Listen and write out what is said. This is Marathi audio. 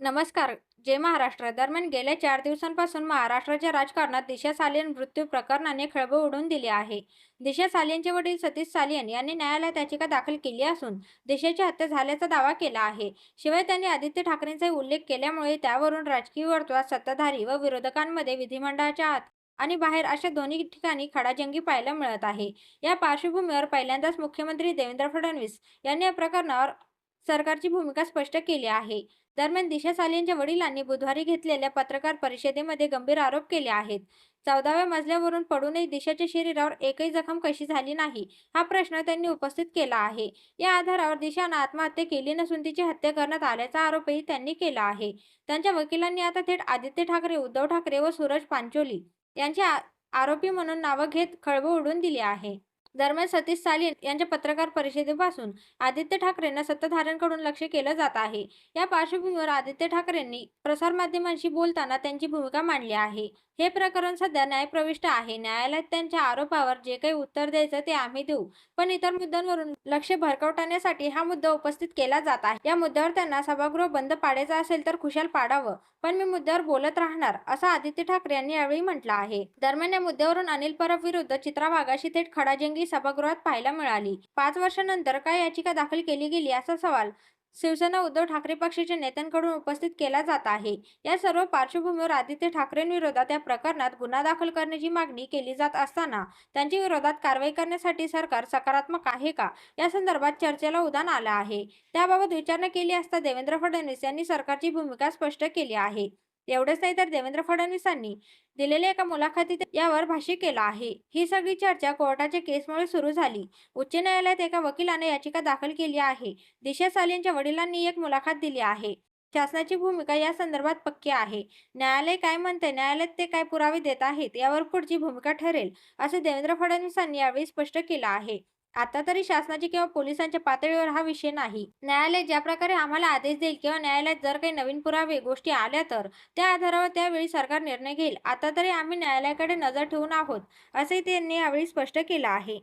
नमस्कार. जय महाराष्ट्र दरम्यान गेल्या चार दिवसांपासून महाराष्ट्राच्या राजकारणात दिशा सालियन मृत्यू प्रकरणाने खळबळ उडून दिली आहे. दिशा सालियनचे वडील सतीश सालियन यांनी न्यायालयात याचिका दाखल केली असून दिशेची हत्या झाल्याचा दावा केला आहे. शिवाय त्यांनी आदित्य ठाकरेंचा उल्लेख केल्यामुळे त्यावरून राजकीय वर्तुळात सत्ताधारी व विरोधकांमध्ये विधिमंडळाच्या आत आणि बाहेर अशा दोन्ही ठिकाणी खडाजंगी पाहायला मिळत आहे. या पार्श्वभूमीवर पहिल्यांदाच मुख्यमंत्री देवेंद्र फडणवीस यांनी या प्रकरणावर सरकारची भूमिका स्पष्ट केली आहे. दरम्यान दिशा सालींच्या वडिलांनी बुधवारी घेतलेल्या पत्रकार परिषदेमध्ये गंभीर आरोप केले आहेत. चौदाव्या मजल्यावरून पडूनही दिशाच्या शरीरावर एकही जखम कशी झाली नाही हा प्रश्न त्यांनी उपस्थित केला आहे. या आधारावर दिशानं आत्महत्या केली नसून तिची हत्या करण्यात आल्याचा आरोपही त्यांनी केला आहे. त्यांच्या वकिलांनी आता थेट आदित्य ठाकरे उद्धव ठाकरे व सूरज पांचोली यांची आ- आरोपी म्हणून नावं घेत खळबळ उडून दिली आहे. दरम्यान सतीश सालीन यांच्या पत्रकार परिषदेपासून आदित्य ठाकरेंना सत्ताधाऱ्यांकडून लक्ष केलं जात आहे. या पार्श्वभूमीवर आदित्य ठाकरेंनी प्रसारमाध्यमांशी बोलताना त्यांची भूमिका मांडली आहे. हे प्रकरण सध्या न्यायप्रविष्ट आहे. न्यायालयात त्यांच्या आरोपावर जे काही उत्तर द्यायचं ते आम्ही देऊ. पण इतर मुद्द्यांवरून लक्ष भरकवण्यासाठी हा मुद्दा उपस्थित केला जात आहे. या मुद्द्यावर त्यांना सभागृह बंद पाडायचा असेल तर खुशाल पाडावं. पण मी मुद्द्यावर बोलत राहणार असं आदित्य ठाकरे यांनी यावेळी म्हटलं आहे. दरम्यान या मुद्द्यावरून अनिल परब विरुद्ध चित्रा वाघाशी थेट खडाजंगी सभागृहात पाहायला मिळाली. पाच वर्षानंतर काय याचिका दाखल केली गेली असा सवाल शिवसेना उद्धव ठाकरे पक्षाच्या नेत्यांकडून उपस्थित केला जात आहे. या सर्व पार्श्वभूमीवर आदित्य ठाकरेंविरोधात या प्रकरणात गुन्हा दाखल करण्याची मागणी केली जात असताना त्यांच्या विरोधात कारवाई करण्यासाठी सरकार सकारात्मक आहे का? या संदर्भात चर्चेला उदान आलं आहे. त्याबाबत विचारणा केली असता देवेंद्र फडणवीस यांनी सरकारची भूमिका स्पष्ट केली आहे. एवढंच नाही तर देवेंद्र फडणवीसांनी दिलेल्या एका मुलाखतीत यावर भाष्य केलं आहे. ही सगळी चर्चा कोर्टाच्या केसमुळे सुरू झाली. उच्च न्यायालयात एका वकिलाने याचिका दाखल केली आहे. दिशा सालींच्या वडिलांनी एक मुलाखत दिली आहे. शासनाची भूमिका या संदर्भात पक्की आहे. न्यायालय काय म्हणते न्यायालयात ते काय पुरावे देत आहेत यावर पुढची भूमिका ठरेल असे देवेंद्र फडणवीसांनी यावेळी स्पष्ट केलं आहे. आता तरी शासनाची किंवा पोलिसांच्या पातळीवर हा विषय नाही. न्यायालय ज्या प्रकारे आम्हाला आदेश देईल किंवा न्यायालयात जर काही नवीन पुरावे गोष्टी आल्या तर त्या आधारावर त्यावेळी सरकार निर्णय घेईल. आता तरी आम्ही न्यायालयाकडे नजर ठेवून आहोत असे त्यांनी यावेळी स्पष्ट केलं आहे.